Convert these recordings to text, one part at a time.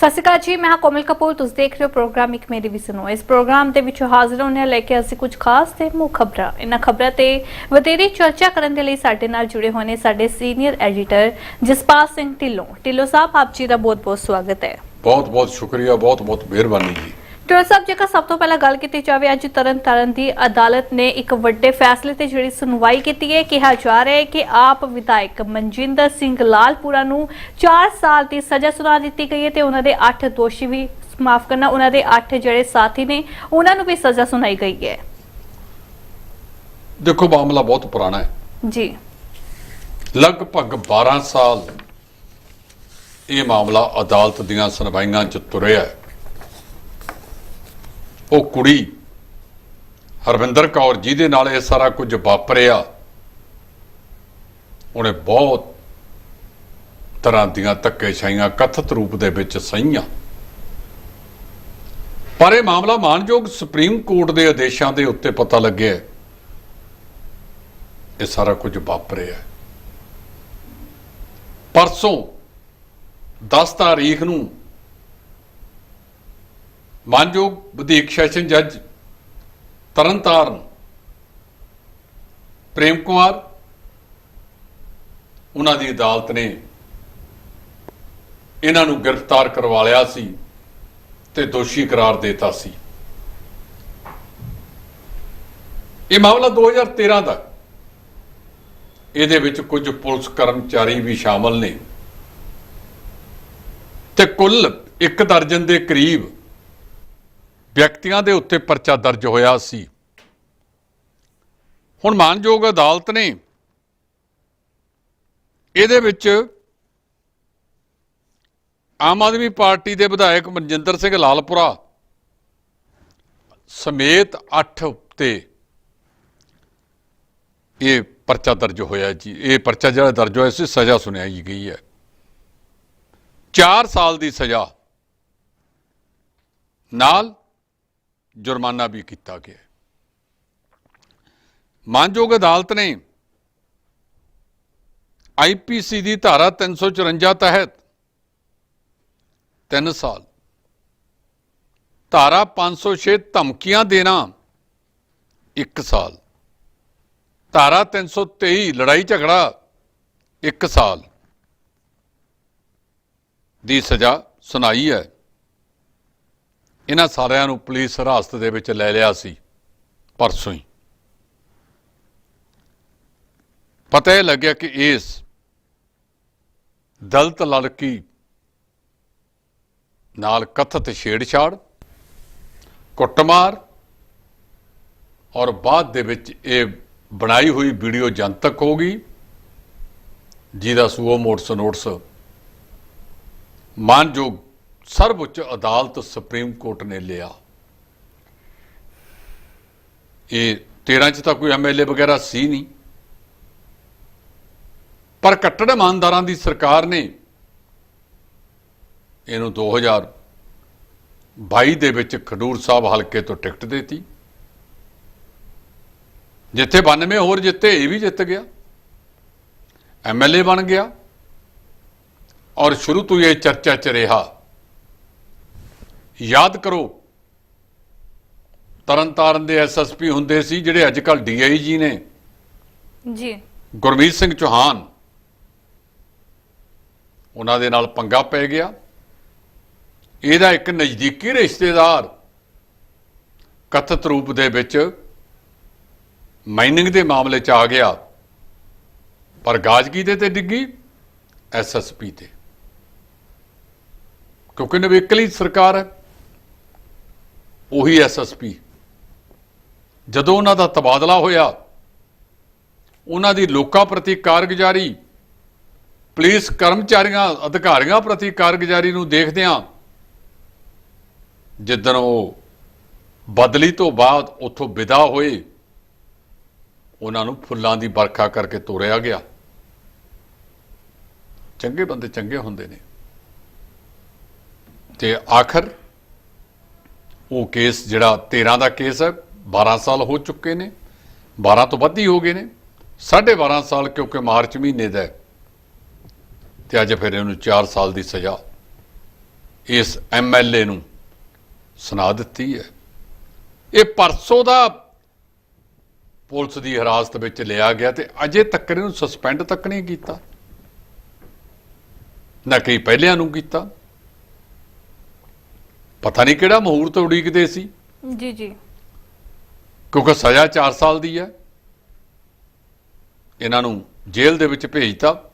ਸਤਿ ਸ਼੍ਰੀ ਅਕਾਲ ਜੀ, ਮੈਂ ਹਾਂ ਕੋਮਲ ਕਪੂਰ, ਤੁਸੀਂ ਦੇਖ ਰਹੇ ਹੋ ਪ੍ਰੋਗਰਾਮ ਇੱਕ ਮੇਰੀ ਵੀ ਇਸ ਪ੍ਰੋਗਰਾਮ ਦੇ ਵਿੱਚ ਹਾਜ਼ਰ ਹੋਣੇ ਲੈ ਕੇ ਅਸੀਂ ਕੁਝ ਖਾਸ ਤੇ ਮੁੱਖ ਖਬਰਾਂ। ਇਹਨਾਂ ਖਬਰਾਂ ਤੇ ਵਧੇਰੇ ਚਰਚਾ ਕਰਨ ਦੇ ਲਈ ਸਾਡੇ ਨਾਲ ਜੁੜੇ ਹੋਏ ਨੇ ਸਾਡੇ ਸੀਨੀਅਰ ਐਡੀਟਰ ਜਸਪਾਲ ਸਿੰਘ ਢਿੱਲੋਂ। ਢਿੱਲੋਂ ਸਾਹਿਬ, ਆਪ ਜੀ ਦਾ ਬਹੁਤ-ਬਹੁਤ ਸਵਾਗਤ ਹੈ। ਬਹੁਤ ਬਹੁਤ ਸ਼ੁਕਰੀਆ ਬਹੁਤ ਬਹੁਤ ਮਿਹਰਬਾਨੀ ਜੀ। ਢਿੱਲੋਂ ਸਾਹਿਬ ਜੇਕਰ ਸਭ ਤੋਂ ਪਹਿਲਾਂ ਗੱਲ ਕੀਤੀ ਜਾਵੇ ਅੱਜ ਤਰਨਤਾਰਨ ਦੀ ਅਦਾਲਤ ਨੇ ਇੱਕ ਵੱਡੇ ਫੈਸਲੇ ਤੇ ਜਿਹੜੀ ਸੁਣਵਾਈ ਕੀਤੀ ਹੈ ਕਿਹਾ ਜਾ ਰਿਹਾ ਹੈ ਕਿ ਆਪ ਵਿਧਾਇਕ ਮਨਜਿੰਦਰ ਸਿੰਘ ਲਾਲਪੁਰਾ ਨੂੰ 4 ਸਾਲ ਦੀ ਸਜ਼ਾ ਸੁਣਾ ਦਿੱਤੀ ਗਈ ਹੈ ਤੇ ਉਹਨਾਂ ਦੇ 8 ਦੋਸ਼ੀ ਵੀ ਮਾਫ ਕਰਨਾ ਉਹਨਾਂ ਦੇ 8 ਜਿਹੜੇ ਸਾਥੀ ਨੇ ਉਹਨਾਂ ਨੂੰ ਵੀ ਸਜ਼ਾ ਸੁਣਾਈ ਗਈ ਹੈ। ਦੇਖੋ ਮਾਮਲਾ ਬਹੁਤ ਪੁਰਾਣਾ ਹੈ। ਜੀ। ਲਗਭਗ 12 ਸਾਲ ਇਹ ਮਾਮਲਾ ਅਦਾਲਤ ਦੀਆਂ ਸੁਣਵਾਈਆਂ 'ਚ ਤੁਰਿਆ ਹੈ। ਉਹ ਕੁੜੀ ਹਰਵਿੰਦਰ ਕੌਰ ਜਿਹਦੇ ਨਾਲ ਇਹ ਸਾਰਾ ਕੁਝ ਵਾਪਰਿਆ, ਉਹਨੇ ਬਹੁਤ ਤਰ੍ਹਾਂ ਦੀਆਂ ਧੱਕੇਸ਼ਾਹੀਆਂ ਕਥਿਤ ਰੂਪ ਦੇ ਵਿੱਚ ਸਹੀਆਂ। ਪਰ ਇਹ ਮਾਮਲਾ ਮਾਨਯੋਗ ਸੁਪਰੀਮ ਕੋਰਟ ਦੇ ਆਦੇਸ਼ਾਂ ਦੇ ਉੱਤੇ ਪਤਾ ਲੱਗਿਆ ਇਹ ਸਾਰਾ ਕੁਝ ਵਾਪਰਿਆ ਪਰਸੋਂ 10 ਤਾਰੀਖ ਨੂੰ ਮਾਨਯੋਗ ਵਧੀਕ ਸੈਸ਼ਨ ਜੱਜ ਤਰਨਤਾਰਨ, ਪ੍ਰੇਮ ਕੁਮਾਰ, ਉਹਨਾਂ ਦੀ ਅਦਾਲਤ ਨੇ ਇਹਨਾਂ ਨੂੰ ਗ੍ਰਿਫਤਾਰ ਕਰਵਾ ਲਿਆ ਸੀ ਤੇ ਦੋਸ਼ੀ ਕਰਾਰ ਦਿੱਤਾ ਸੀ। ਇਹ ਮਾਮਲਾ 2013 ਦਾ। ਇਹਦੇ ਵਿੱਚ ਕੁਝ ਪੁਲਿਸ ਕਰਮਚਾਰੀ ਵੀ ਸ਼ਾਮਲ ਨੇ। ਤੇ ਕੁੱਲ ਇੱਕ ਦਰਜਨ ਦੇ ਕਰੀਬ ਵਿਅਕਤੀਆਂ ਦੇ ਉੱਤੇ ਪਰਚਾ ਦਰਜ ਹੋਇਆ ਸੀ। ਹੁਣ ਮਾਨਯੋਗ ਅਦਾਲਤ ਨੇ ਇਹਦੇ ਵਿੱਚ ਆਮ ਆਦਮੀ ਪਾਰਟੀ ਦੇ ਵਿਧਾਇਕ ਮਨਜਿੰਦਰ ਸਿੰਘ ਲਾਲਪੁਰਾ ਸਮੇਤ 8 ਤੇ ਇਹ ਪਰਚਾ ਦਰਜ ਹੋਇਆ ਜੀ। ਇਹ ਪਰਚਾ ਜਿਹੜਾ ਦਰਜ ਹੋਇਆ ਸੀ, ਸਜ਼ਾ ਸੁਣਾਈ ਗਈ ਹੈ। 4 ਸਾਲ ਦੀ ਸਜ਼ਾ ਨਾਲ ਜੁਰਮਾਨਾ ਵੀ ਕੀਤਾ ਗਿਆ ਮਾਨਯੋਗ ਅਦਾਲਤ ਨੇ ਆਈਪੀਸੀ ਦੀ ਧਾਰਾ 354 ਤਹਿਤ 3 ਸਾਲ ਧਾਰਾ 506 ਧਮਕੀਆਂ ਦੇਣਾ 1 ਸਾਲ, ਧਾਰਾ 323 ਲੜਾਈ ਝਗੜਾ 1 ਸਾਲ ਦੀ ਸਜ਼ਾ ਸੁਣਾਈ ਹੈ। ਇਹਨਾਂ ਸਾਰਿਆਂ ਨੂੰ ਪੁਲਿਸ ਹਿਰਾਸਤ ਦੇ ਵਿੱਚ ਲੈ ਲਿਆ ਸੀ, ਪਰਸੋਂ ਹੀ। ਪਤਾ ਇਹ ਲੱਗਿਆ ਕਿ ਇਸ ਦਲਤ ਲੜਕੀ ਨਾਲ ਕਥਿਤ ਛੇੜਛਾੜ, ਕੁੱਟਮਾਰ ਔਰ ਬਾਅਦ ਦੇ ਵਿੱਚ ਇਹ ਬਣਾਈ ਹੋਈ ਵੀਡੀਓ ਜਨਤਕ ਹੋ ਗਈ, ਜਿਹਦਾ ਸੂਓ ਮੋਟਸ ਨੋਟਸ ਮਾਨਯੋਗ ਸਰਵਉੱਚ ਅਦਾਲਤ ਸੁਪਰੀਮ ਕੋਰਟ ਨੇ ਲਿਆ। ਇਹ 13 ਚ ਤਾਂ ਕੋਈ ਐਮਐਲਏ ਵਗੈਰਾ ਸੀ ਨਹੀਂ। ਪਰ ਕੱਟੜ ਇਮਾਨਦਾਰਾਂ ਦੀ ਸਰਕਾਰ ਨੇ ਇਹਨੂੰ 2022 ਦੇ ਵਿੱਚ ਖਡੂਰ ਸਾਹਿਬ ਹਲਕੇ ਤੋਂ ਟਿਕਟ ਦਿੱਤੀ। ਜਿੱਥੇ 92 ਹੋਰ ਜਿੱਤੇ, ਇਹ ਵੀ ਜਿੱਤ ਗਿਆ। ਐਮਐਲਏ ਬਣ ਗਿਆ। ਔਰ ਸ਼ੁਰੂ ਤੋਂ ਹੀ ਇਹ ਚਰਚਾ ਚ ਰਿਹਾ। ਯਾਦ ਕਰੋ। ਤਰਨਤਾਰਨ ਦੇ ਐਸਐਸਪੀ ਹੁੰਦੇ ਸੀ ਜਿਹੜੇ ਅੱਜ ਕੱਲ ਡੀਆਈਜੀ ਨੇ। ਜੀ। ਗੁਰਮੀਤ ਸਿੰਘ ਚੌਹਾਨ ਉਹਨਾਂ ਦੇ ਨਾਲ ਪੰਗਾ ਪੈ ਗਿਆ। ਇਹਦਾ ਇੱਕ ਨਜ਼ਦੀਕੀ ਰਿਸ਼ਤੇਦਾਰ ਕਥਿਤ ਰੂਪ ਦੇ ਵਿੱਚ ਮਾਈਨਿੰਗ ਦੇ ਮਾਮਲੇ 'ਚ ਆ ਗਿਆ ਪਰ ਗਾਜਗੀ ਦੇ ਤੇ ਡਿੱਗੀ ਐਸਐਸਪੀ ਤੇ। ਕਿਉਂਕਿ ਨਵੇਕਲੀ ਸਰਕਾਰ ਹੈ। ਉਹੀ ਐਸਐਸਪੀ ਜਦੋਂ ਉਹਨਾਂ ਦਾ ਤਬਾਦਲਾ ਹੋਇਆ, ਉਹਨਾਂ ਦੀ ਲੋਕਾਂ ਪ੍ਰਤੀ ਕਾਰਗੁਜ਼ਾਰੀ, ਪੁਲਿਸ ਕਰਮਚਾਰੀਆਂ, ਅਧਿਕਾਰੀਆਂ ਪ੍ਰਤੀ ਕਾਰਗੁਜ਼ਾਰੀ ਨੂੰ ਦੇਖਦਿਆਂ ਜਿੱਦਣ ਉਹ ਬਦਲੀ ਤੋਂ ਬਾਅਦ ਉੱਥੋਂ ਵਿਦਾ ਹੋਏ, ਉਹਨਾਂ ਨੂੰ ਫੁੱਲਾਂ ਦੀ ਵਰਖਾ ਕਰਕੇ ਤੋਰਿਆ ਗਿਆ। ਚੰਗੇ ਬੰਦੇ ਚੰਗੇ ਹੁੰਦੇ ਨੇ। ਤੇ ਆਖਰ ਉਹ ਕੇਸ ਜਿਹੜਾ 13 ਦਾ ਕੇਸ ਹੈ 12 ਸਾਲ ਹੋ ਚੁੱਕੇ ਨੇ 12 ਤੋਂ ਵੱਧ ਹੀ ਹੋ ਗਏ ਨੇ 12.5 ਸਾਲ ਕਿਉਂਕਿ ਮਾਰਚ ਮਹੀਨੇ ਦਾ ਹੈ ਤੇ ਅੱਜ ਫਿਰ ਇਹਨੂੰ 4 ਸਾਲ ਦੀ ਸਜ਼ਾ ਇਸ ਐਮਐਲਏ ਨੂੰ ਸੁਣਾ ਦਿੱਤੀ ਹੈ। ਇਹ ਪਰਸੋਂ ਦਾ ਪੁਲਿਸ ਦੀ ਹਿਰਾਸਤ ਵਿੱਚ ਲਿਆ ਗਿਆ ਤੇ ਅਜੇ ਤੱਕ ਇਹਨੂੰ ਸਸਪੈਂਡ ਤੱਕ ਨਹੀਂ ਕੀਤਾ। ਨਾ ਕਈ ਪਹਿਲਿਆਂ ਨੂੰ ਕੀਤਾ। ਪਤਾ ਨਹੀਂ ਕਿਹੜਾ ਮਹੂਰਤ ਉਡੀਕਦੇ ਸੀ। ਜੀ ਜੀ। ਕਿਉਂਕਿ ਸਜ਼ਾ 4 ਸਾਲ ਦੀ ਹੈ। ਇਹਨਾਂ ਨੂੰ ਜੇਲ੍ਹ ਦੇ ਵਿੱਚ ਭੇਜਤਾ।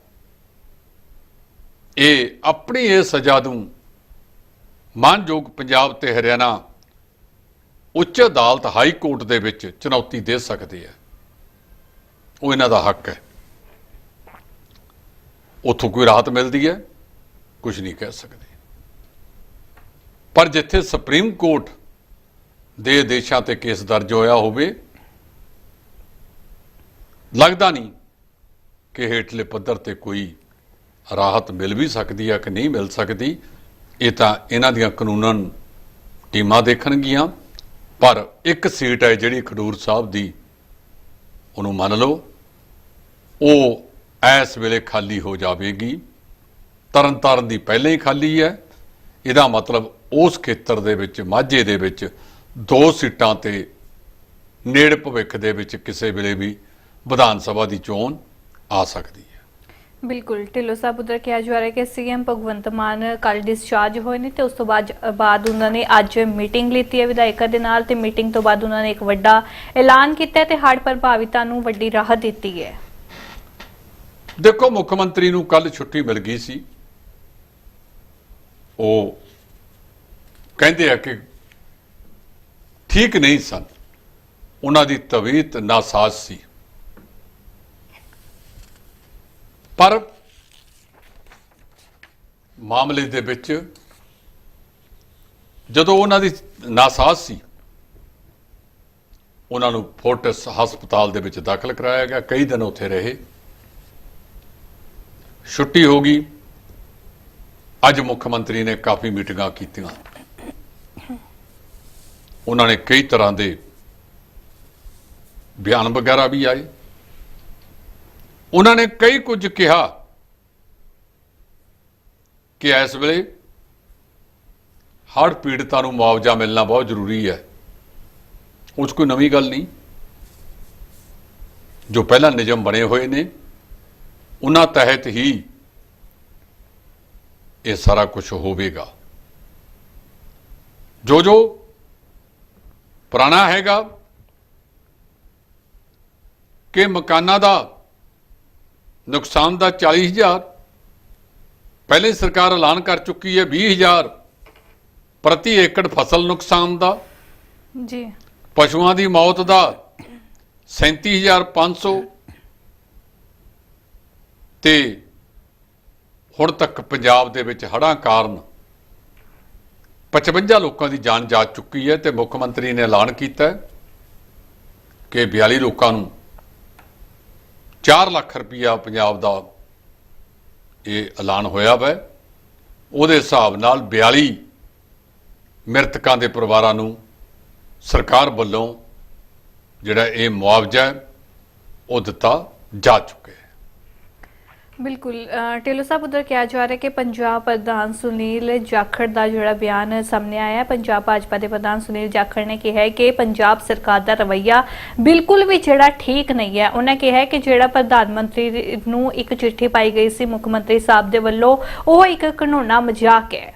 ਇਹ ਆਪਣੀ ਇਹ ਸਜ਼ਾ ਨੂੰ ਮਾਨਯੋਗ ਪੰਜਾਬ ਤੇ ਹਰਿਆਣਾ ਉੱਚ ਅਦਾਲਤ ਹਾਈ ਕੋਰਟ ਦੇ ਵਿੱਚ ਚੁਣੌਤੀ ਦੇ ਸਕਦੇ ਆ ਉਹ ਇਹਨਾਂ ਦਾ ਹੱਕ ਹੈ। ਉੱਥੋਂ ਕੋਈ ਰਾਹਤ ਮਿਲਦੀ ਹੈ ਕੁਝ ਨਹੀਂ ਕਹਿ ਸਕਦੇ। ਪਰ ਜਿੱਥੇ ਸੁਪਰੀਮ ਕੋਰਟ ਦੇ ਦੇਸ਼ਾਂ ਤੇ ਕੇਸ ਦਰਜ ਹੋਇਆ ਹੋਵੇ, ਲੱਗਦਾ ਨਹੀਂ ਕਿ ਹੇਠਲੇ ਪੱਧਰ ਤੇ ਕੋਈ ਰਾਹਤ ਮਿਲ ਵੀ ਸਕਦੀ ਹੈ ਕਿ ਨਹੀਂ ਮਿਲ ਸਕਦੀ। ਇਹ ਤਾਂ ਇਹਨਾਂ ਦੀਆਂ ਕਾਨੂੰਨਨ ਟੀਮਾਂ ਦੇਖਣਗੀਆਂ। ਪਰ ਇੱਕ ਸੀਟ ਹੈ ਜਿਹੜੀ ਖਡੂਰ ਸਾਹਿਬ ਦੀ, ਉਹਨੂੰ ਮੰਨ ਲਓ। ਉਹ ਇਸ ਵੇਲੇ ਖਾਲੀ ਹੋ ਜਾਵੇਗੀ। ਤਰਨਤਾਰਨ ਦੀ ਪਹਿਲਾਂ ਹੀ ਖਾਲੀ ਹੈ। ਇਹਦਾ ਮਤਲਬ ਉਸ ਖੇਤਰ ਦੇ ਵਿੱਚ ਮਾਝੇ ਦੇ ਵਿੱਚ ਦੋ ਸੀਟਾਂ ਤੇ ਨੇੜ ਭਵਿੱਖ ਦੇ ਵਿੱਚ ਕਿਸੇ ਵੇਲੇ ਵੀ ਵਿਧਾਨ ਸਭਾ ਦੀ ਚੋਣ ਆ ਸਕਦੀ ਹੈ। ਬਿਲਕੁਲ। ਢਿੱਲੋਂ ਸਾਹਿਬ ਉਧਰ ਕਿਹਾ ਜਾ ਰਿਹਾ ਕਿ ਸੀਐਮ ਭਗਵੰਤ ਮਾਨ ਕੱਲ ਡਿਸਚਾਰਜ ਹੋਏ ਨੇ ਤੇ ਉਸ ਤੋਂ ਬਾਅਦ ਬਾਅਦ ਉਹਨਾਂ ਨੇ ਅੱਜ ਮੀਟਿੰਗ ਲਈ ਹੈ ਵਿਧਾਇਕਾਂ ਦੇ ਨਾਲ ਤੇ ਮੀਟਿੰਗ ਤੋਂ ਬਾਅਦ ਉਹਨਾਂ ਨੇ ਇੱਕ ਵੱਡਾ ਐਲਾਨ ਕੀਤਾ ਤੇ ਹੜ੍ਹ ਪ੍ਰਭਾਵਿਤਾਂ ਨੂੰ ਵੱਡੀ ਰਾਹਤ ਦਿੱਤੀ ਹੈ। ਦੇਖੋ ਮੁੱਖ ਮੰਤਰੀ ਨੂੰ ਕੱਲ ਛੁੱਟੀ ਮਿਲ ਗਈ ਸੀ। ਉਹ ਕਹਿੰਦੇ ਆ ਕਿ ਠੀਕ ਨਹੀਂ ਸਨ। ਉਹਨਾਂ ਦੀ ਤਬੀਅਤ ਨਾਸਾਜ਼ ਸੀ। ਪਰ ਮਾਮਲੇ ਦੇ ਵਿੱਚ ਜਦੋਂ ਉਹਨਾਂ ਦੀ ਨਾਸਾਜ਼ ਸੀ, ਉਹਨਾਂ ਨੂੰ ਫੋਰਟਿਸ ਹਸਪਤਾਲ ਦੇ ਵਿੱਚ ਦਾਖਲ ਕਰਾਇਆ ਗਿਆ। ਕਈ ਦਿਨ ਉੱਥੇ ਰਹੇ। ਛੁੱਟੀ ਹੋ ਗਈ। ਅੱਜ ਮੁੱਖ ਮੰਤਰੀ ਨੇ ਕਾਫੀ ਮੀਟਿੰਗਾਂ ਕੀਤੀਆਂ। ਉਹਨਾਂ ਨੇ ਕਈ ਤਰ੍ਹਾਂ ਦੇ ਬਿਆਨ ਵਗੈਰਾ ਵੀ ਆਏ। ਉਹਨਾਂ ਨੇ ਕਈ ਕੁਝ ਕਿਹਾ ਕਿ ਇਸ ਵੇਲੇ ਹੜ੍ਹ ਪੀੜਤਾਂ ਨੂੰ ਮੁਆਵਜ਼ਾ ਮਿਲਣਾ ਬਹੁਤ ਜ਼ਰੂਰੀ ਹੈ। ਉਸ ਕੋਈ ਨਵੀਂ ਗੱਲ ਨਹੀਂ। ਜੋ ਪਹਿਲਾਂ ਨਿਯਮ ਬਣੇ ਹੋਏ ਨੇ, ਉਹਨਾਂ ਤਹਿਤ ਹੀ ਇਹ ਸਾਰਾ ਕੁਝ ਹੋਵੇਗਾ। ਜੋ ਜੋ ਪੁਰਾਣਾ ਹੈਗਾ ਕਿ ਮਕਾਨਾਂ ਦਾ ਨੁਕਸਾਨ ਦਾ 40000 ਪਹਿਲੇ ਸਰਕਾਰ ਐਲਾਨ ਕਰ ਚੁੱਕੀ ਹੈ 20000 ਪ੍ਰਤੀ ਏਕੜ ਫਸਲ ਨੁਕਸਾਨ ਦਾ। ਜੀ। ਪਸ਼ੂਆਂ ਦੀ ਮੌਤ ਦਾ 37500 ਤੇ ਹੁਣ ਤੱਕ ਪੰਜਾਬ ਦੇ ਵਿੱਚ ਹੜ੍ਹਾਂ ਕਾਰਨ 55 ਲੋਕਾਂ ਦੀ ਜਾਨ ਜਾ ਚੁੱਕੀ ਹੈ ਤੇ ਮੁੱਖ ਮੰਤਰੀ ਨੇ ਐਲਾਨ ਕੀਤਾ ਕਿ 42 ਲੋਕਾਂ ਨੂੰ 4 ਲੱਖ ਰੁਪਇਆ ਪੰਜਾਬ ਦਾ ਇਹ ਐਲਾਨ ਹੋਇਆ ਵੈ। ਉਹਦੇ ਹਿਸਾਬ ਨਾਲ 42 ਮ੍ਰਿਤਕਾਂ ਦੇ ਪਰਿਵਾਰਾਂ ਨੂੰ ਸਰਕਾਰ ਵੱਲੋਂ ਜਿਹੜਾ ਇਹ ਮੁਆਵਜ਼ਾ ਉਹ ਦਿੱਤਾ ਜਾ ਚੁੱਕਿਆ ਹੈ। ਬਿਲਕੁਲ ਢਿੱਲੋਂ ਸਾਹਿਬ ਉਧਰ ਕਿਹਾ ਜਾ ਰਿਹਾ ਕਿ ਪੰਜਾਬ ਪ੍ਰਧਾਨ ਸੁਨੀਲ ਜਾਖੜ ਦਾ ਜਿਹੜਾ ਬਿਆਨ ਸਾਹਮਣੇ ਆਇਆ ਹੈ ਪੰਜਾਬ ਭਾਜਪਾ ਦੇ ਪ੍ਰਧਾਨ ਸੁਨੀਲ ਜਾਖੜ ਨੇ ਕਿਹਾ ਹੈ ਕਿ ਪੰਜਾਬ ਸਰਕਾਰ ਦਾ ਰਵੱਈਆ ਬਿਲਕੁਲ ਵੀ ਜਿਹੜਾ ਠੀਕ ਨਹੀਂ ਹੈ। ਉਹਨਾਂ ਕਿਹਾ ਹੈ ਕਿ ਜਿਹੜਾ ਪ੍ਰਧਾਨ ਮੰਤਰੀ ਨੂੰ ਇੱਕ ਚਿੱਠੀ ਪਾਈ ਗਈ ਸੀ ਮੁੱਖ ਮੰਤਰੀ ਸਾਹਿਬ ਦੇ ਵੱਲੋਂ ਉਹ ਇੱਕ ਘਿਨੌਣਾ ਮਜ਼ਾਕ ਹੈ।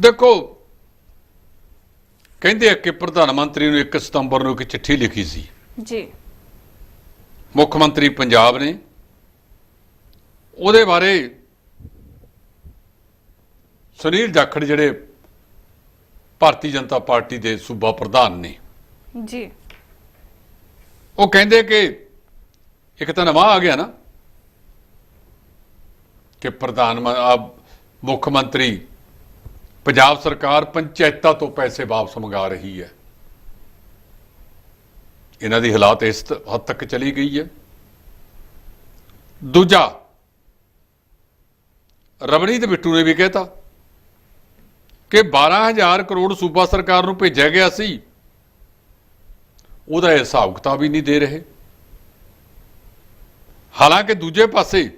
ਦੇਖੋ ਕਹਿੰਦੇ ਆ ਕਿ ਪ੍ਰਧਾਨ ਮੰਤਰੀ ਨੂੰ 1 ਸਤੰਬਰ ਨੂੰ ਇੱਕ ਚਿੱਠੀ ਲਿਖੀ ਸੀ। ਜੀ। ਮੁੱਖ ਮੰਤਰੀ ਪੰਜਾਬ ਨੇ ਉਹਦੇ ਬਾਰੇ ਸੁਨੀਲ ਜਾਖੜ ਜਿਹੜੇ ਭਾਰਤੀ ਜਨਤਾ ਪਾਰਟੀ ਦੇ ਸੂਬਾ ਪ੍ਰਧਾਨ ਨੇ। ਜੀ। ਉਹ ਕਹਿੰਦੇ ਕਿ ਇੱਕ ਤਾਂ ਨਵਾਂ ਆ ਗਿਆ ਨਾ ਕਿ ਪ੍ਰਧਾਨ ਮੁੱਖ ਮੰਤਰੀ ਪੰਜਾਬ ਸਰਕਾਰ ਪੰਚਾਇਤਾਂ ਤੋਂ ਪੈਸੇ ਵਾਪਸ ਮੰਗਾ ਰਹੀ ਹੈ। ਇਹਨਾਂ ਦੀ ਹਾਲਾਤ ਇਸ ਹੱਦ ਤੱਕ ਚਲੀ ਗਈ ਹੈ। ਦੂਜਾ ਰਵਨੀਤ ਬਿੱਟੂ ਨੇ ਵੀ ਕਹਿਤਾ ਕਿ 12000 ਕਰੋੜ ਸੂਬਾ ਸਰਕਾਰ ਨੂੰ ਭੇਜਿਆ ਗਿਆ ਸੀ, ਉਹਦਾ ਹਿਸਾਬ ਕਿਤਾਬ ਹੀ ਨਹੀਂ ਦੇ ਰਹੇ। ਹਾਲਾਂਕਿ ਦੂਜੇ ਪਾਸੇ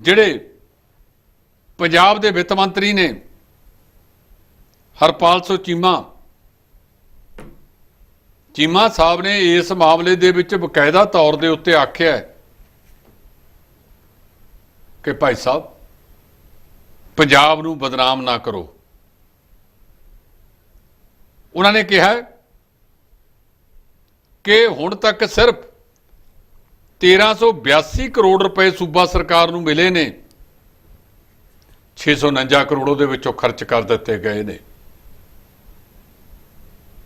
ਜਿਹੜੇ ਪੰਜਾਬ ਦੇ ਵਿੱਤ ਮੰਤਰੀ ਨੇ ਹਰਪਾਲ ਸਿੰਘ ਚੀਮਾ ਚੀਮਾ ਸਾਹਿਬ ਨੇ ਇਸ ਮਾਮਲੇ ਦੇ ਵਿੱਚ ਬਕਾਇਦਾ ਤੌਰ ਦੇ ਉੱਤੇ ਆਖਿਆ ਹੈ ਕਿ ਭਾਈ ਸਾਹਿਬ ਪੰਜਾਬ ਨੂੰ ਬਦਨਾਮ ਨਾ ਕਰੋ। ਉਹਨਾਂ ਨੇ ਕਿਹਾ ਕਿ ਹੁਣ ਤੱਕ ਸਿਰਫ 1382 ਕਰੋੜ ਰੁਪਏ ਸੂਬਾ ਸਰਕਾਰ ਨੂੰ ਮਿਲੇ ਨੇ 649 ਕਰੋੜ ਉਹਦੇ ਵਿੱਚੋਂ ਖਰਚ ਕਰ ਦਿੱਤੇ ਗਏ ਨੇ।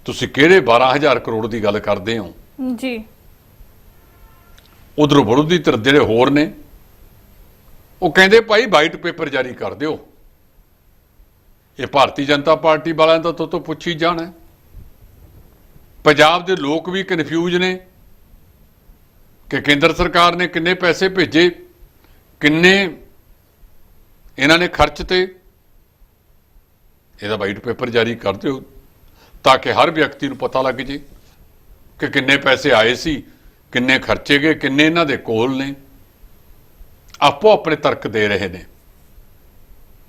ਤੁਸੀਂ ਕਿਹੜੇ 12000 ਕਰੋੜ ਦੀ ਗੱਲ ਕਰਦੇ ਹੋ? ਜੀ। ਉਧਰੋਂ ਵਿਰੋਧੀ ਧਿਰ ਜਿਹੜੇ ਹੋਰ ਨੇ ਉਹ ਕਹਿੰਦੇ ਭਾਈ ਵਾਈਟ ਪੇਪਰ ਜਾਰੀ ਕਰ ਦਿਓ। ਇਹ ਭਾਰਤੀ ਜਨਤਾ ਪਾਰਟੀ ਵਾਲਿਆਂ ਦਾ ਤੋਂ ਤੋਂ ਪੁੱਛੀ ਜਾਣਾ। ਪੰਜਾਬ ਦੇ ਲੋਕ ਵੀ ਕਨਫਿਊਜ਼ ਨੇ ਕਿ ਕੇਂਦਰ ਸਰਕਾਰ ਨੇ ਕਿੰਨੇ ਪੈਸੇ ਭੇਜੇ, ਕਿੰਨੇ ਇਹਨਾਂ ਨੇ ਖਰਚ ਤੇ। ਇਹਦਾ ਵਾਈਟ ਪੇਪਰ ਜਾਰੀ ਕਰ ਦਿਓ ਤਾਂ ਕਿ ਹਰ ਵਿਅਕਤੀ ਨੂੰ ਪਤਾ ਲੱਗ ਜੇ ਕਿ ਕਿੰਨੇ ਪੈਸੇ ਆਏ ਸੀ, ਕਿੰਨੇ ਖਰਚੇ ਗਏ, ਕਿੰਨੇ ਇਹਨਾਂ ਦੇ ਕੋਲ ਨੇ। ਆਪੋ ਆਪਣੇ ਤਰਕ ਦੇ ਰਹੇ ਨੇ।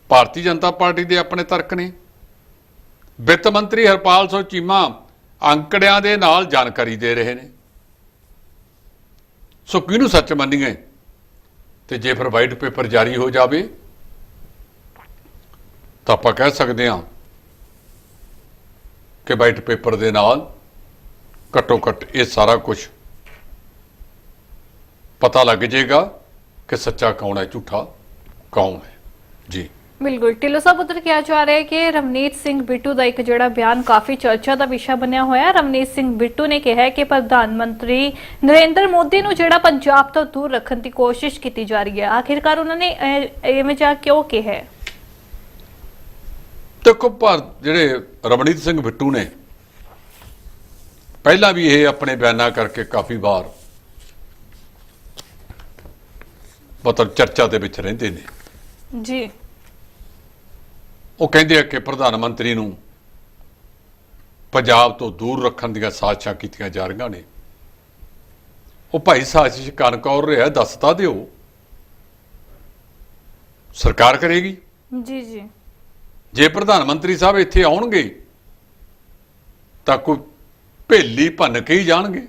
ਭਾਰਤੀ ਜਨਤਾ ਪਾਰਟੀ ਦੇ ਆਪਣੇ ਤਰਕ ਨੇ। ਵਿੱਤ ਮੰਤਰੀ ਹਰਪਾਲ ਸਿੰਘ ਚੀਮਾ ਅੰਕੜਿਆਂ ਦੇ ਨਾਲ ਜਾਣਕਾਰੀ ਦੇ ਰਹੇ ਨੇ। ਸੋ ਕਿਹਨੂੰ ਸੱਚ ਮੰਨੀਏ? ਤੇ ਜੇ ਫਿਰ ਵਾਈਟ ਪੇਪਰ ਜਾਰੀ ਹੋ ਜਾਵੇ, ਤਾਂ ਆਪਾਂ ਕਹਿ ਸਕਦੇ ਹਾਂ ਕਿ ਵਾਈਟ ਪੇਪਰ ਦੇ ਨਾਲ ਘੱਟੋ ਘੱਟ ਇਹ ਸਾਰਾ ਕੁਝ ਪਤਾ ਲੱਗ ਜਾਏਗਾ। ਕਿ ਸੱਚਾ ਕੌਣ ਹੈ ਝੂਠਾ ਕੌਣ ਹੈ? ਜੀ। ਬਿਲਕੁਲ। ਢਿੱਲੋਂ ਸਾਹਿਬ ਉੱਧਰ ਕਿਹਾ ਜਾ ਰਿਹਾ ਹੈ ਕਿ ਰਵਨੀਤ ਸਿੰਘ ਬਿੱਟੂ ਦਾ ਇੱਕ ਜਿਹੜਾ ਬਿਆਨ ਕਾਫੀ ਚਰਚਾ ਦਾ ਵਿਸ਼ਾ ਬਣਿਆ ਹੋਇਆ ਹੈ। ਰਵਨੀਤ ਸਿੰਘ ਬਿੱਟੂ ਨੇ ਕਿਹਾ ਹੈ ਕਿ ਪ੍ਰਧਾਨ ਮੰਤਰੀ ਨਰਿੰਦਰ ਮੋਦੀ ਨੂੰ ਜਿਹੜਾ ਪੰਜਾਬ ਤੋਂ ਦੂਰ ਰੱਖਣ ਦੀ ਕੋਸ਼ਿਸ਼ ਕੀਤੀ ਜਾ ਰਹੀ ਹੈ। ਆਖਿਰਕਾਰ ਉਹਨਾਂ ਨੇ ਐਵੇਂ ਜਾ ਕਿਉਂ ਕਿਹਾ ਹੈ? ਦੇਖੋ ਭਾਰ ਜਿਹੜੇ ਰਮਣੀਤ ਸਿੰਘ ਬਿੱਟੂ ਨੇ ਪਹਿਲਾਂ ਵੀ ਇਹ ਆਪਣੇ ਬਿਆਨਾਂ ਕਰਕੇ ਕਾਫੀ ਵਾਰ ਮਤਲਬ ਚਰਚਾ ਦੇ ਵਿੱਚ ਰਹਿੰਦੇ ਨੇ। ਜੀ। ਉਹ ਕਹਿੰਦੇ ਆ ਕਿ ਪ੍ਰਧਾਨ ਮੰਤਰੀ ਨੂੰ ਪੰਜਾਬ ਤੋਂ ਦੂਰ ਰੱਖਣ ਦੀਆਂ ਸਾਜ਼ਿਸ਼ਾਂ ਕੀਤੀਆਂ ਜਾ ਰਹੀਆਂ ਨੇ। ਉਹ ਭਾਈ ਸਾਜ਼ਿਸ਼ ਕਰਨ ਕੌਰ ਰਿਹਾ ਦੱਸਤਾ ਦਿਓ। ਸਰਕਾਰ ਕਰੇਗੀ? ਜੀ ਜੀ। ਜੇ ਪ੍ਰਧਾਨ ਮੰਤਰੀ ਸਾਹਿਬ ਇੱਥੇ ਆਉਣਗੇ ਤਾਂ ਕੋਈ ਭੇਲੀ ਭੰਨ ਕੇ ਹੀ ਜਾਣਗੇ।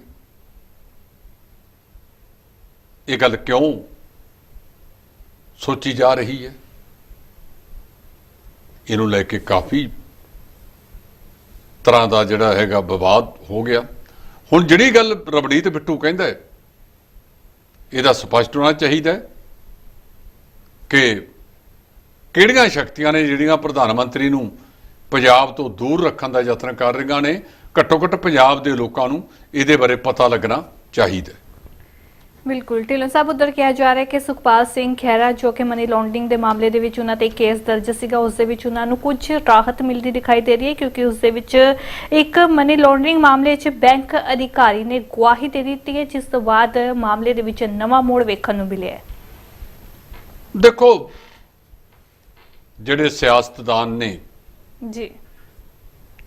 ਇਹ ਗੱਲ ਕਿਉਂ? ਸੋਚੀ ਜਾ ਰਹੀ ਹੈ ਇਹਨੂੰ ਲੈ ਕੇ ਕਾਫੀ ਤਰ੍ਹਾਂ ਦਾ ਜਿਹੜਾ ਹੈਗਾ ਵਿਵਾਦ ਹੋ ਗਿਆ ਹੁਣ ਜਿਹੜੀ ਗੱਲ ਰਵਨੀਤ ਬਿੱਟੂ ਕਹਿੰਦਾ ਹੈ, ਇਹਦਾ ਸਪਸ਼ਟ ਹੋਣਾ ਚਾਹੀਦਾ ਹੈ ਕਿ ਕਿਹੜੀਆਂ ਸ਼ਕਤੀਆਂ ਨੇ ਜਿਹੜੀਆਂ ਪ੍ਰਧਾਨ ਮੰਤਰੀ ਨੂੰ ਪੰਜਾਬ ਤੋਂ ਦੂਰ ਰੱਖਣ ਦਾ ਯਤਨ ਕਰ ਰਹੀਆਂ ਨੇ, ਘੱਟੋ ਘੱਟ ਪੰਜਾਬ ਦੇ ਲੋਕਾਂ ਨੂੰ ਇਹਦੇ ਬਾਰੇ ਪਤਾ ਲੱਗਣਾ ਚਾਹੀਦਾ ਹੈ। ਬਿਲਕੁਲ। ਢਿੱਲੋਂ ਸਾਹਿਬ ਉੱਧਰ ਕਿਹਾ ਜਾ ਰਿਹਾ ਹੈ ਕਿ ਸੁਖਪਾਲ ਸਿੰਘ ਖਹਿਰਾ ਜੋ ਕਿ ਮਨੀ ਲਾਂਡਰਿੰਗ ਦੇ ਮਾਮਲੇ ਦੇ ਵਿੱਚ ਉਹਨਾਂ ਤੇ ਕੇਸ ਦਰਜ ਸੀਗਾ ਉਸ ਦੇ ਵਿੱਚ ਉਹਨਾਂ ਨੂੰ ਕੁਝ ਰਾਹਤ ਮਿਲਦੀ ਦਿਖਾਈ ਦੇ ਰਹੀ ਹੈ ਕਿਉਂਕਿ ਉਸ ਦੇ ਵਿੱਚ ਇੱਕ ਮਨੀ ਲਾਂਡਰਿੰਗ ਮਾਮਲੇ 'ਚ ਬੈਂਕ ਅਧਿਕਾਰੀ ਨੇ ਗਵਾਹੀ ਦੇ ਦਿੱਤੀ ਹੈ ਜਿਸ ਤੋਂ ਬਾਅਦ ਮਾਮਲੇ ਦੇ ਵਿੱਚ ਨਵਾਂ ਮੋੜ ਵੇਖਣ ਨੂੰ ਮਿਲਿਆ ਹੈ। ਦੇਖੋ ਜਿਹੜੇ ਸਿਆਸਤਦਾਨ ਨੇ ਜੀ।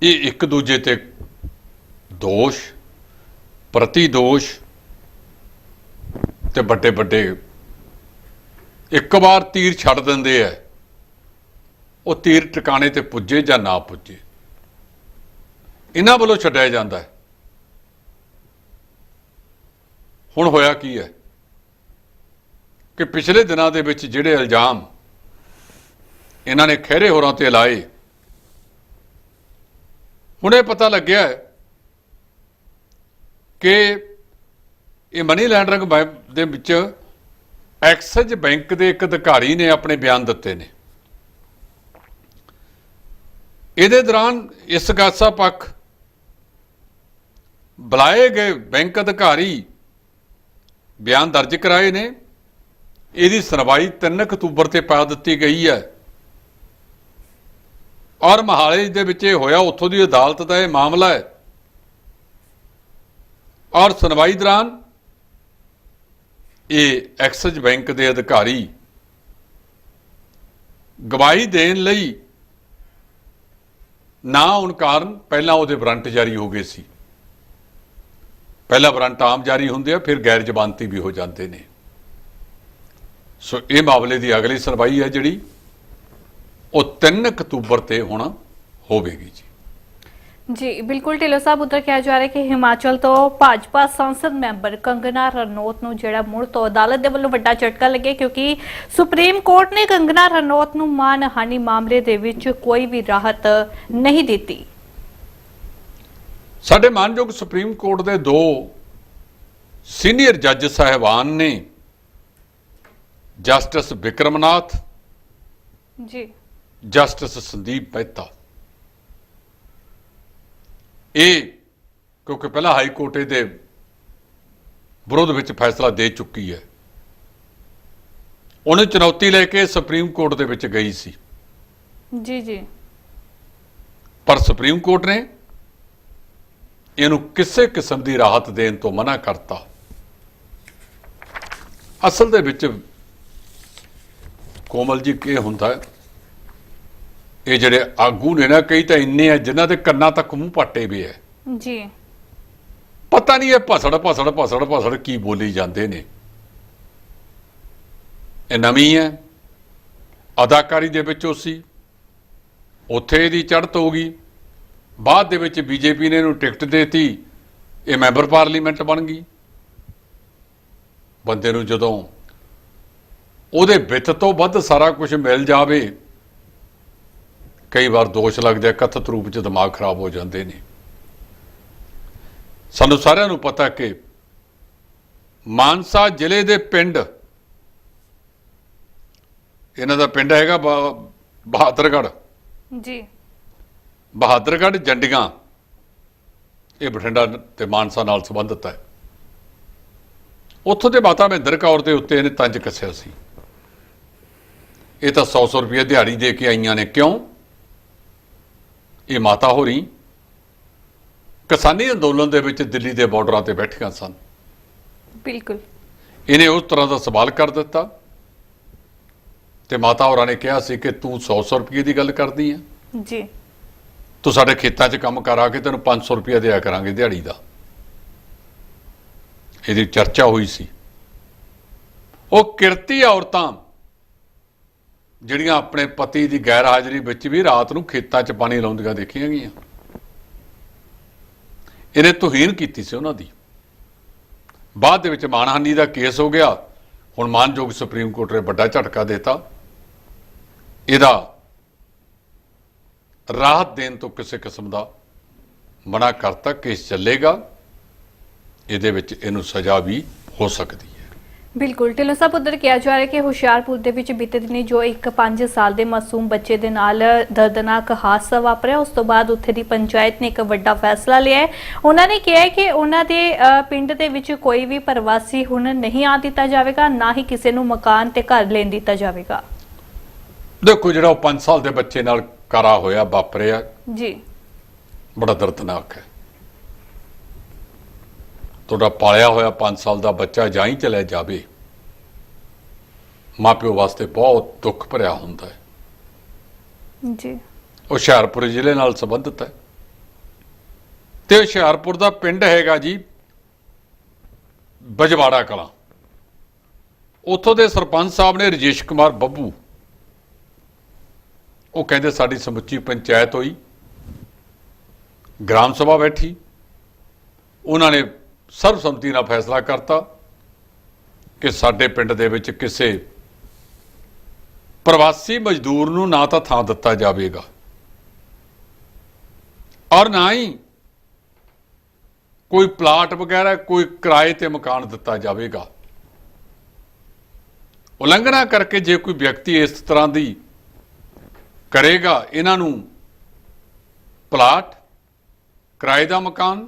ਇਹ ਇੱਕ ਦੂਜੇ ਤੇ ਦੋਸ਼ ਪ੍ਰਤੀ ਦੋਸ਼ ਤੇ ਵੱਡੇ ਵੱਡੇ। ਇੱਕ ਵਾਰ ਤੀਰ ਛੱਡ ਦਿੰਦੇ ਐ। ਉਹ ਤੀਰ ਟਿਕਾਣੇ ਤੇ ਪੁੱਜੇ ਜਾਂ ਨਾ ਪੁੱਜੇ। ਇਹਨਾਂ ਵੱਲੋਂ ਛੱਡਿਆ ਜਾਂਦਾ ਹੈ ਹੁਣ ਹੋਇਆ ਕੀ ਹੈ ਕਿ ਪਿਛਲੇ ਦਿਨਾਂ ਦੇ ਵਿੱਚ ਜਿਹੜੇ ਇਲਜ਼ਾਮ ਇਹਨਾਂ ਨੇ ਖਹਿਰੇ ਹੋਰਾਂ ਤੇ ਲਾਏ, ਹੁਣ ਇਹ ਪਤਾ ਲੱਗਿਆ ਕਿ ਇਹ ਮਨੀ ਲੈਂਡਰਿੰਗ ਬੈਂਕ ਦੇ ਵਿੱਚ ਐਕਸਿਸ ਬੈਂਕ ਦੇ ਇੱਕ ਅਧਿਕਾਰੀ ਨੇ ਆਪਣੇ ਬਿਆਨ ਦਿੱਤੇ ਨੇ। ਇਹਦੇ ਦੌਰਾਨ ਇਸ ਗਾਸਾ ਪੱਖ ਬੁਲਾਏ ਗਏ ਬੈਂਕ ਅਧਿਕਾਰੀ ਬਿਆਨ ਦਰਜ ਕਰਾਏ ਨੇ। ਇਹਦੀ ਸੁਣਵਾਈ 3 ਅਕਤੂਬਰ ਤੇ ਪਾ ਦਿੱਤੀ ਗਈ ਹੈ। ਔਰ ਮਹਾਲੇ ਦੇ ਵਿੱਚ ਇਹ ਹੋਇਆ, ਉੱਥੋਂ ਦੀ ਅਦਾਲਤ ਦਾ ਇਹ ਮਾਮਲਾ ਹੈ। ਔਰ ਸੁਣਵਾਈ ਦੌਰਾਨ ਇਹ ਐਕਸਿਸ ਬੈਂਕ ਦੇ ਅਧਿਕਾਰੀ ਗਵਾਹੀ ਦੇਣ ਲਈ ਨਾ ਹੋਣ ਕਾਰਨ ਪਹਿਲਾਂ ਉਹਦੇ ਵਾਰੰਟ ਜਾਰੀ ਹੋ ਗਏ ਸੀ। ਪਹਿਲਾਂ ਵਾਰੰਟ ਆਮ ਜਾਰੀ ਹੁੰਦੇ ਆ, ਫਿਰ ਗੈਰ ਜ਼ਮਾਨਤੀ ਵੀ ਹੋ ਜਾਂਦੇ ਨੇ। ਸੋ ਇਹ ਮਾਮਲੇ ਦੀ ਅਗਲੀ ਸੁਣਵਾਈ ਹੈ ਜਿਹੜੀ ਉਹ 3 ਅਕਤੂਬਰ ਤੇ ਹੁਣ ਹੋਵੇਗੀ ਜੀ। ਜੀ ਬਿਲਕੁਲ ਢਿੱਲੋਂ ਸਾਹਿਬ ਉੱਧਰ ਕਿਹਾ ਜਾ ਰਿਹਾ ਕਿ ਹਿਮਾਚਲ ਤੋਂ ਭਾਜਪਾ ਸੰਸਦ ਮੈਂਬਰ ਕੰਗਨਾ ਰਣੌਤ ਨੂੰ ਜਿਹੜਾ ਮੁੜ ਤੋਂ ਅਦਾਲਤ ਦੇ ਵੱਲੋਂ ਵੱਡਾ ਝਟਕਾ ਲੱਗਿਆ ਕਿਉਂਕਿ ਸੁਪਰੀਮ ਕੋਰਟ ਨੇ ਕੰਗਨਾ ਰਣੌਤ ਨੂੰ ਮਾਨਹਾਨੀ ਮਾਮਲੇ ਦੇ ਵਿੱਚ ਕੋਈ ਵੀ ਰਾਹਤ ਨਹੀਂ ਦਿੱਤੀ। ਸਾਡੇ ਮਾਨਯੋਗ ਸੁਪਰੀਮ ਕੋਰਟ ਦੇ ਦੋ ਸੀਨੀਅਰ ਜੱਜ ਸਾਹਿਬਾਨ ਨੇ ਜਸਟਿਸ ਵਿਕਰਮਨਾਥ ਜੀ। ਜਸਟਿਸ ਸੰਦੀਪ ਮਹਿਤਾ ਇਹ ਕਿਉਂਕਿ ਪਹਿਲਾਂ ਹਾਈ ਕੋਰਟ ਦੇ ਵਿਰੋਧ ਵਿੱਚ ਫੈਸਲਾ ਦੇ ਚੁੱਕੀ ਹੈ। ਉਹਨੇ ਚੁਣੌਤੀ ਲੈ ਕੇ ਸੁਪਰੀਮ ਕੋਰਟ ਦੇ ਵਿੱਚ ਗਈ ਸੀ। ਜੀ ਜੀ। ਪਰ ਸੁਪਰੀਮ ਕੋਰਟ ਨੇ ਇਹਨੂੰ ਕਿਸੇ ਕਿਸਮ ਦੀ ਰਾਹਤ ਦੇਣ ਤੋਂ ਮਨਾ ਕਰਤਾ। ਅਸਲ ਦੇ ਵਿੱਚ ਕੋਮਲ ਜੀ ਕੀ ਹੁੰਦਾ ਹੈ? ਇਹ ਜਿਹੜੇ ਆਗੂ ਨੇ ਨਾ ਕਈ ਤਾਂ ਇੰਨੇ ਆ ਜਿਨ੍ਹਾਂ ਦੇ ਕੰਨਾਂ ਤੱਕ ਮੂੰਹ ਪਾਟੇ ਵੀ ਹੈ ਜੀ। ਪਤਾ ਨਹੀਂ ਇਹ ਭਸੜ ਭਸੜ ਭਸੜ ਭਸੜ ਕੀ ਬੋਲੀ ਜਾਂਦੇ ਨੇ। ਇਹ ਨਵੀਂ ਹੈ ਅਦਾਕਾਰੀ ਦੇ ਵਿੱਚ ਉਹ ਸੀ। ਉੱਥੇ ਇਹਦੀ ਚੜ੍ਹਤ ਹੋ ਗਈ। ਬਾਅਦ ਦੇ ਵਿੱਚ ਬੀਜੇਪੀ ਨੇ ਇਹਨੂੰ ਟਿਕਟ ਦੇਤੀ। ਇਹ ਮੈਂਬਰ ਪਾਰਲੀਮੈਂਟ ਬਣ ਗਈ। ਬੰਦੇ ਨੂੰ ਜਦੋਂ ਉਹਦੇ ਵਿੱਤ ਤੋਂ ਵੱਧ ਸਾਰਾ ਕੁਝ ਮਿਲ ਜਾਵੇ ਕਈ ਵਾਰ ਦੋਸ਼ ਲੱਗਦੇ ਆ ਕਥਿਤ ਰੂਪ 'ਚ ਦਿਮਾਗ ਖਰਾਬ ਹੋ ਜਾਂਦੇ ਨੇ। ਸਾਨੂੰ ਸਾਰਿਆਂ ਨੂੰ ਪਤਾ ਕਿ ਮਾਨਸਾ ਜ਼ਿਲ੍ਹੇ ਦੇ ਪਿੰਡ ਇਹਨਾਂ ਦਾ ਪਿੰਡ ਹੈਗਾ ਬਹਾ- ਬਹਾਦਰਗੜ੍ਹ। ਜੀ। ਬਹਾਦਰਗੜ੍ਹ ਜੰਡੀਆਂ। ਇਹ ਬਠਿੰਡਾ ਤੇ ਮਾਨਸਾ ਨਾਲ ਸੰਬੰਧਿਤ ਹੈ। ਉੱਥੋਂ ਦੇ ਮਾਤਾ ਮਹਿੰਦਰ ਕੌਰ ਦੇ ਉੱਤੇ ਇਹਨੇ ਤੰਜ ਕੱਸਿਆ ਸੀ। ਇਹ ਤਾਂ 100-100 ਰੁਪਏ ਦਿਹਾੜੀ ਦੇ ਕੇ ਆਈਆਂ ਨੇ। ਕਿਉਂ? ਇਹ ਮਾਤਾ ਹੋਰੀ ਕਿਸਾਨੀ ਅੰਦੋਲਨ ਦੇ ਵਿੱਚ ਦਿੱਲੀ ਦੇ ਬਾਰਡਰਾਂ ਤੇ ਬੈਠੀਆਂ ਸਨ। ਬਿਲਕੁਲ। ਇਹਨੇ ਉਸ ਤਰ੍ਹਾਂ ਦਾ ਸਵਾਲ ਕਰ ਦਿੱਤਾ ਤੇ ਮਾਤਾ ਹੋਰਾਂ ਨੇ ਕਿਹਾ ਸੀ ਕਿ ਤੂੰ 100-100 ਰੁਪਏ ਦੀ ਗੱਲ ਕਰਦੀ ਹੈ ਜੀ। ਤੂੰ ਸਾਡੇ ਖੇਤਾਂ 'ਚ ਕੰਮ ਕਰਾ ਕੇ ਤੈਨੂੰ 500 ਰੁਪਏ ਦਿਆ ਕਰਾਂਗੇ ਦਿਹਾੜੀ ਦਾ। ਇਹਦੀ ਚਰਚਾ ਹੋਈ ਸੀ। ਉਹ ਕਿਰਤੀ ਔਰਤਾਂ ਜਿਹੜੀਆਂ ਆਪਣੇ ਪਤੀ ਦੀ ਗੈਰ ਹਾਜ਼ਰੀ ਵਿੱਚ ਵੀ ਰਾਤ ਨੂੰ ਖੇਤਾਂ 'ਚ ਪਾਣੀ ਲਾਉਂਦੀਆਂ ਦੇਖੀਆਂ ਗਈਆਂ। ਇਹਨੇ ਤੁਹੀਨ ਕੀਤੀ ਸੀ ਉਹਨਾਂ ਦੀ। ਬਾਅਦ ਦੇ ਵਿੱਚ ਮਾਨਹਾਨੀ ਦਾ ਕੇਸ ਹੋ ਗਿਆ। ਹੁਣ ਮਾਨਯੋਗ ਸੁਪਰੀਮ ਕੋਰਟ ਨੇ ਵੱਡਾ ਝਟਕਾ ਦਿੱਤਾ। ਇਹਦਾ ਰਾਹਤ ਦੇਣ ਤੋਂ ਕਿਸੇ ਕਿਸਮ ਦਾ ਮਨਾ ਕਰਤਾ ਕੇਸ ਚੱਲੇਗਾ। ਇਹਦੇ ਵਿੱਚ ਇਹਨੂੰ ਸਜ਼ਾ ਵੀ ਹੋ ਸਕਦੀ। ਬਿਲਕੁਲ ਢਿੱਲੋਂ ਸਾਹਿਬ ਉੱਧਰ ਕਿਹਾ ਜਾ ਰਿਹਾ ਕਿ ਹੁਸ਼ਿਆਰਪੁਰ ਦੇ ਵਿੱਚ ਬੀਤੇ ਦਿਨੀ ਜੋ ਇੱਕ 5 ਸਾਲ ਦੇ ਮਾਸੂਮ ਬੱਚੇ ਦੇ ਨਾਲ ਦਰਦਨਾਕ ਹਾਦਸਾ ਵਾਪਰਿਆ ਉਸ ਤੋਂ ਬਾਅਦ ਉੱਥੇ ਦੀ ਪੰਚਾਇਤ ਨੇ ਇੱਕ ਵੱਡਾ ਫੈਸਲਾ ਲਿਆ ਹੈ। ਉਹਨਾਂ ਨੇ ਕਿਹਾ ਹੈ ਕਿ ਉਹਨਾਂ ਦੇ ਪਿੰਡ ਦੇ ਵਿੱਚ ਕੋਈ ਵੀ ਪ੍ਰਵਾਸੀ ਹੁਣ ਨਹੀਂ ਆ ਦਿੱਤਾ ਜਾਵੇਗਾ ਨਾ ਹੀ ਕਿਸੇ ਨੂੰ ਮਕਾਨ ਤੇ ਘਰ ਲੈਣ ਦਿੱਤਾ ਜਾਵੇਗਾ। ਦੇਖੋ ਜਿਹੜਾ ਉਹ 5 ਸਾਲ ਦੇ ਬੱਚੇ ਨਾਲ ਕਰਾ ਹੋਇਆ ਵਾਪਰਿਆ ਜੀ। ਬੜਾ ਦਰਦਨਾਕ ਹੈ। ਤੁਹਾਡਾ ਪਾਲਿਆ ਹੋਇਆ 5 ਸਾਲ ਦਾ ਬੱਚਾ ਜਾਂ ਹੀ ਚਲੇ ਜਾਵੇ। ਮਾਪਿਓ ਵਾਸਤੇ ਬਹੁਤ ਦੁੱਖ ਭਰਿਆ ਹੁੰਦਾ ਹੈ। ਜੀ। ਹੁਸ਼ਿਆਰਪੁਰ ਜ਼ਿਲ੍ਹੇ ਨਾਲ ਸੰਬੰਧਿਤ ਹੈ। ਤੇ ਹੁਸ਼ਿਆਰਪੁਰ ਦਾ ਪਿੰਡ ਹੈਗਾ ਜੀ ਬਜਵਾੜਾ ਕਲਾਂ। ਉੱਥੋਂ ਦੇ ਸਰਪੰਚ ਸਾਹਿਬ ਨੇ ਰਜੇਸ਼ ਕੁਮਾਰ ਬੱਬੂ। ਉਹ ਕਹਿੰਦੇ ਸਾਡੀ ਸਮੁੱਚੀ ਪੰਚਾਇਤ ਹੋਈ। ਗ੍ਰਾਮ ਸਭਾ ਬੈਠੀ। ਉਹਨਾਂ ਨੇ ਸਰਬਸੰਮਤੀ ਨਾਲ ਫੈਸਲਾ ਕਰਤਾ ਕਿ ਸਾਡੇ ਪਿੰਡ ਦੇ ਵਿੱਚ ਕਿਸੇ ਪ੍ਰਵਾਸੀ ਮਜ਼ਦੂਰ ਨੂੰ ਨਾ ਤਾਂ ਥਾਂ ਦਿੱਤਾ ਜਾਵੇਗਾ। ਔਰ ਨਾ ਹੀ ਕੋਈ ਪਲਾਟ ਵਗੈਰਾ, ਕੋਈ ਕਿਰਾਏ ਤੇ ਮਕਾਨ ਦਿੱਤਾ ਜਾਵੇਗਾ। ਉਲੰਘਣਾ ਕਰਕੇ ਜੇ ਕੋਈ ਵਿਅਕਤੀ ਇਸ ਤਰ੍ਹਾਂ ਦੀ ਕਰੇਗਾ, ਇਹਨਾਂ ਨੂੰ ਪਲਾਟ, ਕਿਰਾਏ ਦਾ ਮਕਾਨ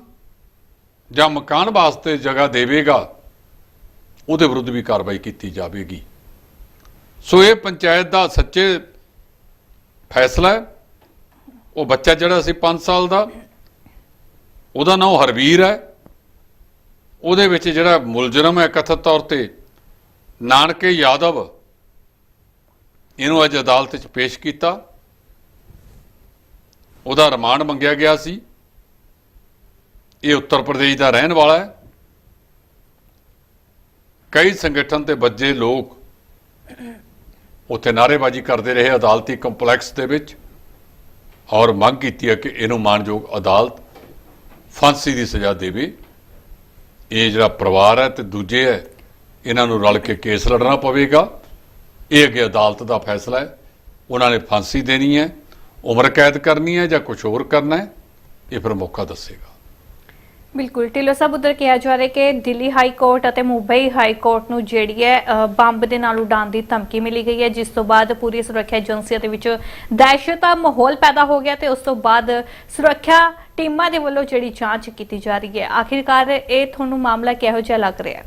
ਜਾਂ ਮਕਾਨ ਵਾਸਤੇ ਜਗ੍ਹਾ ਦੇਵੇਗਾ, ਉਹਦੇ ਵਿਰੁੱਧ ਵੀ ਕਾਰਵਾਈ ਕੀਤੀ ਜਾਵੇਗੀ। ਸੋ ਇਹ ਪੰਚਾਇਤ ਦਾ ਸੱਚੇ ਫੈਸਲਾ ਹੈ। ਉਹ ਬੱਚਾ ਜਿਹੜਾ ਸੀ 5 ਸਾਲ ਦਾ, ਉਹਦਾ ਨਾਮ ਹਰਵੀਰ ਹੈ। ਉਹਦੇ ਵਿੱਚ ਜਿਹੜਾ ਮੁਲਜ਼ਮ ਹੈ ਕਥਿਤ ਤੌਰ ਤੇ, ਨਾਨਕੇ ਯਾਦਵ, ਇਹਨੂੰ ਅੱਜ ਅਦਾਲਤ 'ਚ ਪੇਸ਼ ਕੀਤਾ। ਉਹਦਾ ਰਿਮਾਂਡ ਮੰਗਿਆ ਗਿਆ ਸੀ। ਇਹ ਉੱਤਰ ਪ੍ਰਦੇਸ਼ ਦਾ ਰਹਿਣ ਵਾਲਾ ਹੈ। ਕਈ ਸੰਗਠਨ ਤੇ ਵੱਜੇ ਲੋਕ ਉੱਥੇ ਨਾਅਰੇਬਾਜ਼ੀ ਕਰਦੇ ਰਹੇ ਅਦਾਲਤੀ ਕੰਪਲੈਕਸ ਦੇ ਵਿੱਚ ਔਰ ਮੰਗ ਕੀਤੀ ਹੈ ਕਿ ਇਹਨੂੰ ਮਾਨਯੋਗ ਅਦਾਲਤ ਫਾਂਸੀ ਦੀ ਸਜ਼ਾ ਦੇਵੇ। ਇਹ ਜਿਹੜਾ ਪਰਿਵਾਰ ਹੈ ਤੇ ਦੂਜੇ ਹੈ, ਇਹਨਾਂ ਨੂੰ ਰਲ ਕੇ ਕੇਸ ਲੜਨਾ ਪਵੇਗਾ। ਇਹ ਅੱਗੇ ਅਦਾਲਤ ਦਾ ਫੈਸਲਾ ਹੈ। ਉਹਨਾਂ ਨੇ ਫਾਂਸੀ ਦੇਣੀ ਹੈ, ਉਮਰ ਕੈਦ ਕਰਨੀ ਹੈ ਜਾਂ ਕੁਝ ਹੋਰ ਕਰਨਾ ਹੈ, ਇਹ ਫਿਰ ਮੌਕਾ ਦੱਸੇਗਾ। ਬਿਲਕੁਲ ਢਿੱਲੋਂ ਸਾਹਿਬ ਉਧਰ ਕਿਹਾ ਜਾ ਰਿਹਾ ਕਿ ਦਿੱਲੀ ਹਾਈ ਕੋਰਟ ਅਤੇ ਮੁੰਬਈ ਹਾਈ ਕੋਰਟ ਨੂੰ ਜਿਹੜੀ ਹੈ ਬੰਬ ਦੇ ਨਾਲ ਉਡਾਉਣ ਦੀ ਧਮਕੀ ਮਿਲੀ ਗਈ ਹੈ ਜਿਸ ਤੋਂ ਬਾਅਦ ਪੂਰੀ ਸੁਰੱਖਿਆ ਏਜੰਸੀਆਂ ਦੇ ਵਿੱਚ ਦਹਿਸ਼ਤ ਦਾ ਮਾਹੌਲ ਪੈਦਾ ਹੋ ਗਿਆ ਤੇ ਉਸ ਤੋਂ ਬਾਅਦ ਸੁਰੱਖਿਆ ਟੀਮਾਂ ਦੇ ਵੱਲੋਂ ਜਿਹੜੀ ਜਾਂਚ ਕੀਤੀ ਜਾ ਰਹੀ ਹੈ। ਆਖਿਰਕਾਰ ਇਹ ਤੁਹਾਨੂੰ ਮਾਮਲਾ ਕਿਹੋ ਜਿਹਾ ਲੱਗ ਰਿਹਾ ਹੈ?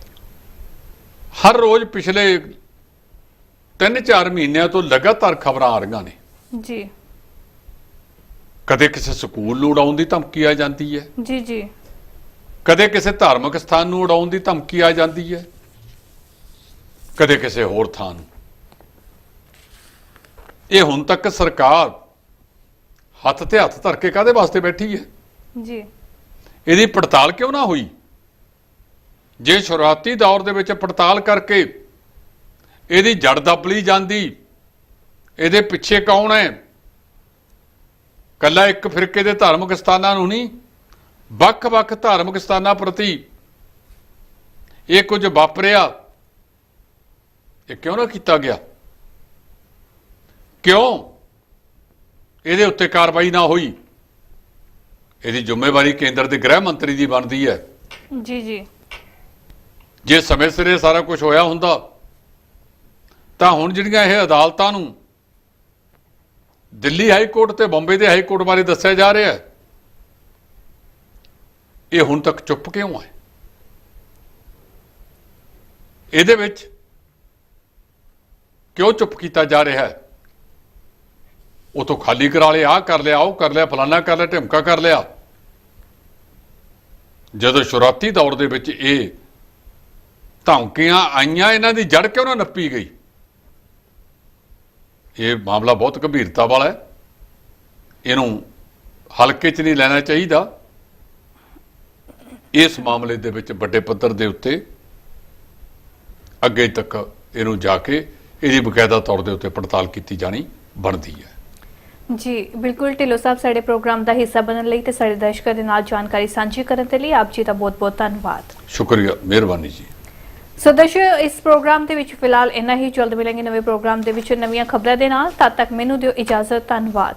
ਹਰ ਰੋਜ਼ ਪਿਛਲੇ 3-4 ਮਹੀਨਿਆਂ ਤੋਂ ਲਗਾਤਾਰ ਖਬਰਾਂ ਆ ਰਹੀਆਂ ਨੇ। ਜੀ। ਕਦੇ ਕਿਸੇ ਸਕੂਲ ਨੂੰ ਉਡਾਉਣ ਦੀ ਧਮਕੀ ਆ ਜਾਂਦੀ ਹੈ। ਜੀ ਜੀ। ਕਦੇ ਕਿਸੇ ਧਾਰਮਿਕ ਸਥਾਨ ਨੂੰ ਉਡਾਉਣ ਦੀ ਧਮਕੀ ਆ ਜਾਂਦੀ ਹੈ? ਕਦੇ ਕਿਸੇ ਹੋਰ ਥਾਂ ਨੂੰ? ਇਹ ਹੁਣ ਤੱਕ ਸਰਕਾਰ ਹੱਥ ਤੇ ਹੱਥ ਧਰ ਕੇ ਕਾਦੇ ਵਾਸਤੇ ਬੈਠੀ ਹੈ? ਜੀ। ਇਹਦੀ ਪੜਤਾਲ ਕਿਉਂ ਨਾ ਹੋਈ? ਜੇ ਸ਼ੁਰੂਆਤੀ ਦੌਰ ਦੇ ਵਿੱਚ ਪੜਤਾਲ ਕਰਕੇ ਇਹਦੀ ਜੜ ਦੱਬ ਲਈ ਜਾਂਦੀ ਇਹਦੇ ਪਿੱਛੇ ਕੌਣ ਹੈ? ਕੱਲਾ ਇੱਕ ਫਿਰਕੇ ਦੇ ਧਾਰਮਿਕ ਸਥਾਨਾਂ ਨੂੰ ਨਹੀਂ ਵੱਖ-ਵੱਖ ਧਾਰਮਿਕ ਸਥਾਨਾਂ ਪ੍ਰਤੀ ਇਹ ਕੁਝ ਵਾਪਰਿਆ ਇਹ ਕਿਉਂ ਨਾ ਕੀਤਾ ਗਿਆ? ਕਿਉਂ ਇਹਦੇ ਉੱਤੇ ਕਾਰਵਾਈ ਨਾ ਹੋਈ? ਇਹਦੀ ਜ਼ਿੰਮੇਵਾਰੀ ਕੇਂਦਰ ਦੇ ਗ੍ਰਹਿ ਮੰਤਰੀ ਦੀ ਬਣਦੀ ਹੈ। ਜੀ ਜੀ। ਜੇ ਸਮੇਂ ਸਿਰ ਇਹ ਸਾਰਾ ਕੁਝ ਹੋਇਆ ਹੁੰਦਾ ਤਾਂ ਹੁਣ ਜਿਹੜੀਆਂ ਇਹ ਅਦਾਲਤਾਂ ਨੂੰ ਦਿੱਲੀ ਹਾਈ ਕੋਰਟ ਤੇ ਬੰਬੇ ਦੇ ਹਾਈ ਕੋਰਟ ਬਾਰੇ ਦੱਸਿਆ ਜਾ ਰਿਹਾ ਹੈ ਇਹ ਹੁਣ ਤੱਕ ਚੁੱਪ ਕਿਉਂ ਹੈ? ਇਹਦੇ ਵਿੱਚ ਕਿਉਂ ਚੁੱਪ ਕੀਤਾ ਜਾ ਰਿਹਾ ਹੈ? ਉਹ ਤੋਂ ਖਾਲੀ ਕਰਾ ਲਿਆ, ਆਹ ਕਰ ਲਿਆ, ਉਹ ਕਰ ਲਿਆ, ਫਲਾਨਾ ਕਰ ਲਿਆ, ਢਿਮਕਾ ਕਰ ਲਿਆ। ਜਦੋਂ ਸ਼ੁਰੂਆਤੀ ਦੌਰ ਦੇ ਵਿੱਚ ਇਹ ਧਮਕੀਆਂ ਆਈਆਂ, ਇਹਨਾਂ ਦੀ ਜੜ ਕਿਉਂ ਨਾ ਨੱਪੀ ਗਈ? ਇਹ ਮਾਮਲਾ ਬਹੁਤ ਗੰਭੀਰਤਾ ਵਾਲਾ ਹੈ। ਇਹਨੂੰ ਹਲਕੇ 'ਚ ਨਹੀਂ ਲੈਣਾ ਚਾਹੀਦਾ। ਇਸ ਮਾਮਲੇ ਦੇ ਵਿੱਚ ਵੱਡੇ ਪੱਧਰ ਦੇ ਉੱਤੇ ਅੱਗੇ ਤੱਕ ਇਹਨੂੰ ਜਾ ਕੇ ਇਹਦੀ ਬਕਾਇਦਾ ਤੌਰ ਦੇ ਉੱਤੇ ਪੜਤਾਲ ਕੀਤੀ ਜਾਣੀ ਬਣਦੀ ਹੈ। ਜੀ ਬਿਲਕੁਲ ਢਿੱਲੋਂ ਸਾਹਿਬ ਸਾਡੇ ਪ੍ਰੋਗਰਾਮ ਦਾ ਹਿੱਸਾ ਬਣਨ ਲਈ ਤੇ ਸਾਡੇ ਦਰਸ਼ਕਾਂ ਦੇ ਨਾਲ ਜਾਣਕਾਰੀ ਸਾਂਝੀ ਕਰਨ ਦੇ ਲਈ ਆਪ ਜੀ ਦਾ ਬਹੁਤ-ਬਹੁਤ ਧੰਨਵਾਦ। ਸ਼ੁਕਰੀਆ ਮਿਹਰਬਾਨੀ ਜੀ। ਸੋ ਦਰਸ਼ਕ ਇਸ ਪ੍ਰੋਗਰਾਮ ਦੇ ਵਿੱਚ ਫਿਲਹਾਲ ਇੰਨਾ ਹੀ। ਜਲਦ ਮਿਲਾਂਗੇ ਨਵੇਂ ਪ੍ਰੋਗਰਾਮ ਦੇ ਵਿੱਚ ਨਵੀਆਂ ਖਬਰਾਂ ਦੇ ਨਾਲ। ਤਦ ਤੱਕ ਮੈਨੂੰ ਦਿਓ ਇਜਾਜ਼ਤ। ਧੰਨਵਾਦ।